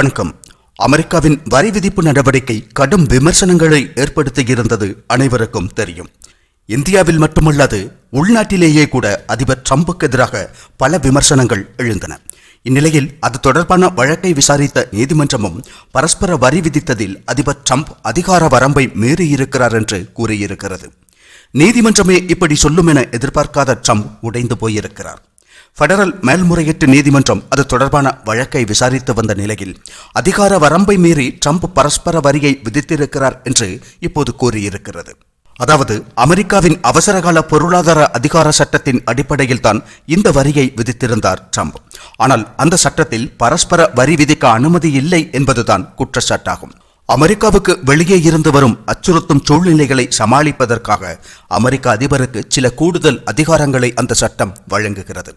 வணக்கம். அமெரிக்காவின் வரி விதிப்பு நடவடிக்கை கடும் விமர்சனங்களை ஏற்படுத்தியிருந்தது அனைவருக்கும் தெரியும். இந்தியாவில் மட்டுமல்லாது உள்நாட்டிலேயே கூட அதிபர் ட்ரம்புக்கு எதிராக பல விமர்சனங்கள் எழுந்தன. இந்நிலையில் அது தொடர்பான வழக்கை விசாரித்த நீதிமன்றமும் பரஸ்பர வரி விதித்ததில் அதிபர் ட்ரம்ப் அதிகார வரம்பை மீறியிருக்கிறார் என்று கூறியிருக்கிறது. நீதிமன்றமே இப்படி சொல்லும் என எதிர்பார்க்காத ட்ரம்ப் உடைந்து போயிருக்கிறார். பெடரல் மேல்முறையீட்டு நீதிமன்றம் அது தொடர்பான வழக்கை விசாரித்து வந்த நிலையில் அதிகார வரம்பை மீறி ட்ரம்ப் பரஸ்பர வரியை விதித்திருக்கிறார் என்று இப்போது கூறியிருக்கிறது அதாவது அமெரிக்காவின் அவசரகால பொருளாதார அதிகார சட்டத்தின் அடிப்படையில் தான் இந்த வரியை விதித்திருந்தார் ட்ரம்ப் ஆனால் அந்த சட்டத்தில் பரஸ்பர வரி விதிக்க அனுமதி இல்லை என்பதுதான் குற்றச்சாட்டாகும் அமெரிக்காவுக்கு வெளியே இருந்து வரும் அச்சுறுத்தும் சூழ்நிலைகளை சமாளிப்பதற்காக அமெரிக்க அதிபருக்கு சில கூடுதல் அதிகாரங்களை அந்த சட்டம் வழங்குகிறது.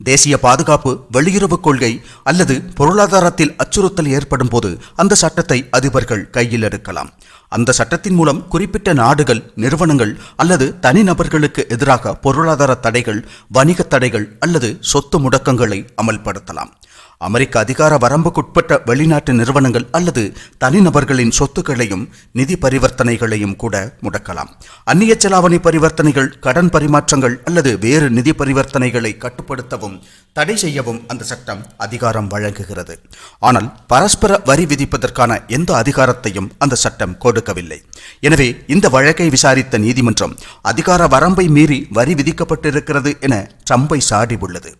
தேசிய பாதுகாப்பு வெளியுறவு கொள்கை அல்லது பொருளாதாரத்தில் அச்சுறுத்தல் ஏற்படும் போது அந்த சட்டத்தை அதிபர்கள் கையில் எடுக்கலாம். அந்த சட்டத்தின் மூலம் குறிப்பிட்ட நாடுகள் நிறுவனங்கள் அல்லது தனிநபர்களுக்கு எதிராக பொருளாதார தடைகள் வணிக தடைகள் அல்லது சொத்து முடக்கங்களை அமல்படுத்தலாம். அமெரிக்க அதிகார வரம்புக்குட்பட்ட வெளிநாட்டு நிறுவனங்கள் அல்லது தனிநபர்களின் சொத்துக்களையும் நிதி பரிவர்த்தனைகளையும் கூட முடக்கலாம். அந்நிய செலாவணி பரிவர்த்தனைகள் கடன் பரிமாற்றங்கள் அல்லது வேறு நிதி பரிவர்த்தனைகளை கட்டுப்படுத்தவும் தடை செய்யவும் அந்த சட்டம் அதிகாரம் வழங்குகிறது. ஆனால் பரஸ்பர வரி விதிப்பதற்கான எந்த அதிகாரத்தையும் அந்த சட்டம் கொடுக்கவில்லை. எனவே இந்த வழக்கை விசாரித்த நீதிமன்றம் அதிகார வரம்பை மீறி வரி விதிக்கப்பட்டிருக்கிறது என ட்ரம்பை சாடி உள்ளது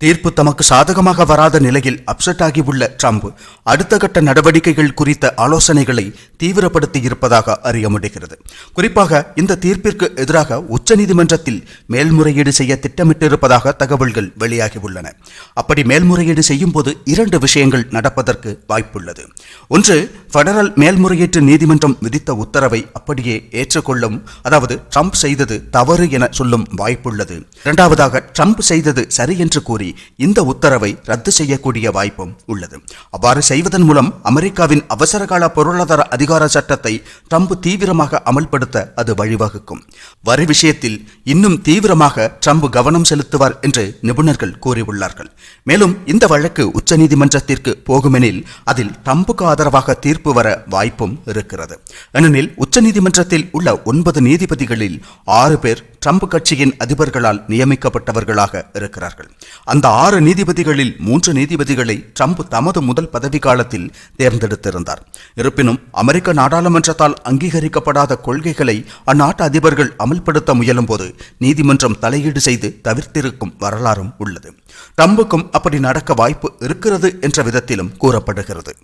தீர்ப்பு தமக்கு சாதகமாக வராத நிலையில் அப்செட் ஆகியுள்ள ட்ரம்ப் அடுத்த கட்ட நடவடிக்கைகள் குறித்த ஆலோசனைகளை தீவிரப்படுத்தி இருப்பதாக அறிய முடிகிறது குறிப்பாக இந்த தீர்ப்பிற்கு எதிராக உச்சநீதிமன்றத்தில் மேல்முறையீடு செய்ய திட்டமிட்டிருப்பதாக தகவல்கள் வெளியாகியுள்ளன அப்படி மேல்முறையீடு செய்யும் போது இரண்டு விஷயங்கள் நடப்பதற்கு வாய்ப்புள்ளது. ஒன்று பெடரல் மேல்முறையீட்டு நீதிமன்றம் விதித்த உத்தரவை அப்படியே ஏற்றுக்கொள்ளும் அதாவது ட்ரம்ப் செய்தது தவறு என சொல்லும் வாய்ப்புள்ளது. இரண்டாவதாக ட்ரம்ப் செய்தது சரி என்று கூறி கூறி இந்த உத்தரவை ரத்து செய்யக்கூடிய வாய்ப்பும் உள்ளது. அவ்வாறு செய்வதன் மூலம் அமெரிக்காவின் அவசரகால பொருளாதார அதிகார சட்டத்தை ட்ரம்ப் தீவிரமாக அமல்படுத்த அது வழிவகுக்கும். வரி விஷயத்தில் இன்னும் தீவிரமாக ட்ரம்ப் கவனம் செலுத்துவார் என்று நிபுணர்கள் கூறியுள்ளார்கள். மேலும் இந்த வழக்கு உச்சநீதிமன்றத்திற்கு போகுமெனில் அதில் ட்ரம்புக்கு ஆதரவாக தீர்ப்பு வர வாய்ப்பும் இருக்கிறது. ஏனெனில் உச்சநீதிமன்றத்தில் உள்ள ஒன்பது நீதிபதிகளில் ஆறு பேர் ட்ரம்ப் கட்சியின் அதிபர்களால் நியமிக்கப்பட்டவர்களாக இருக்கிறார்கள். அந்த ஆறு நீதிபதிகளில் மூன்று நீதிபதிகளை ட்ரம்ப் தமது முதல் பதவி காலத்தில் தேர்ந்தெடுத்திருந்தார். இருப்பினும் அமெரிக்க நாடாளுமன்றத்தால் அங்கீகரிக்கப்படாத கொள்கைகளை அந்நாட்டு அதிபர்கள் அமல்படுத்த முயலும்போது நீதிமன்றம் தலையீடு செய்து தவிர்த்திருக்கும் வரலாறும் உள்ளது. ட்ரம்புக்கும் அப்படி நடக்க வாய்ப்பு இருக்கிறது என்ற விதத்திலும் கூறப்படுகிறது.